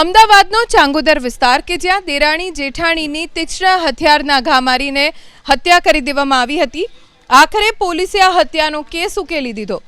અમદાવાદનો ચાંગોદર વિસ્તાર કે જ્યાં દેરાણી જેઠાણીની તીક્ષ્ણ હથિયારના ઘા મારીને હત્યા કરી દેવામાં આવી હતી. આખરે પોલીસે આ હત્યાનો કેસ ઉકેલી દીધો.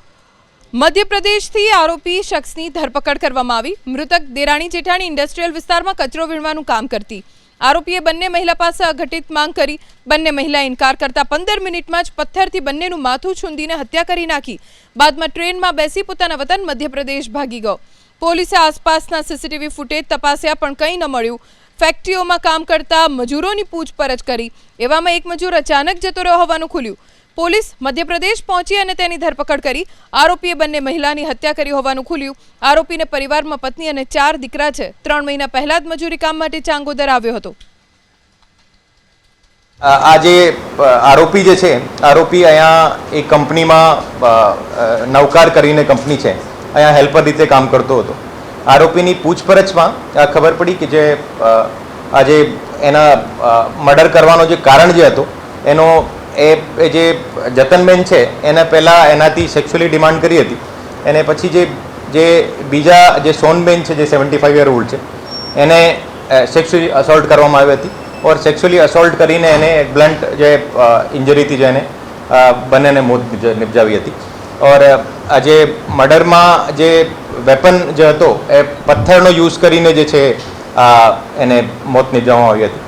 મધ્યપ્રદેશથી આરોપી શખ્સની ધરપકડ કરવામાં આવી. મૃતક દેરાણી જેઠાણી ઇન્ડસ્ટ્રીયલ વિસ્તારમાં કચરો વીણવાનું કામ કરતી. આરોપીએ બંને મહિલા પાસે અઘટિત માંગ કરી. બંને મહિલા ઇનકાર કરતા પંદર મિનિટમાં જ પથ્થરથી બંનેનું માથું છૂંદીને હત્યા કરી નાખી. બાદમાં ટ્રેનમાં બેસી પોતાના વતન મધ્યપ્રદેશ ભાગી ગયો. પોલીસે આસપાસના સીસીટીવી ફૂટેજ તપાસ્યા પણ કંઈ ન મળ્યું. ફેક્ટરીઓમાં કામ કરતા મજૂરોની પૂછપરછ કરી. એવામાં એક મજૂર અચાનક જતો રહ્યો હોવાનું ખુલ્યું. પોલીસ મધ્યપ્રદેશ પહોંચી અને તેની ધરપકડ કરી. આરોપીએ બંને મહિલાની હત્યા કરી હોવાનું ખુલ્યું. આરોપીને પરિવારમાં પત્ની અને ચાર દીકરા છે. ત્રણ મહિના પહેલા જ મજૂરી કામ માટે ચાંગોદર આવ્યો હતો. આ જે આરોપી જે છે, આરોપી અહીંયા એક કંપનીમાં નવકાર કરીને કંપની છે. અહીંયા હેલ્પર રીતે કામ કરતો હતો. આરોપીની પૂછપરછમાં ખબર પડી કે જે આજે એના મર્ડર કરવાનો જે કારણ જે હતો, એનો, એ જે જતનબેન છે, એને પહેલાં એનાથી સેક્સ્યુઅલી ડિમાન્ડ કરી હતી. એને પછી જે જે બીજા જે સોનબેન છે, જે સેવન્ટી ફાઇવ યર ઓલ્ડ છે, એને સેક્સ્યુઅલી અસોલ્ટ કરવામાં આવી હતી ઓર સેક્સ્યુઅલી અસોલ્ટ કરીને એને બ્લન્ટ જે ઇન્જરીથી જે એને બંનેને મોત નિપજાવી હતી. ઓર આજે મર્ડરમાં જે વેપન જે હતો, એ પથ્થરનો યુઝ કરીને જે છે એને મોત નિપજાવવામાં આવી હતી.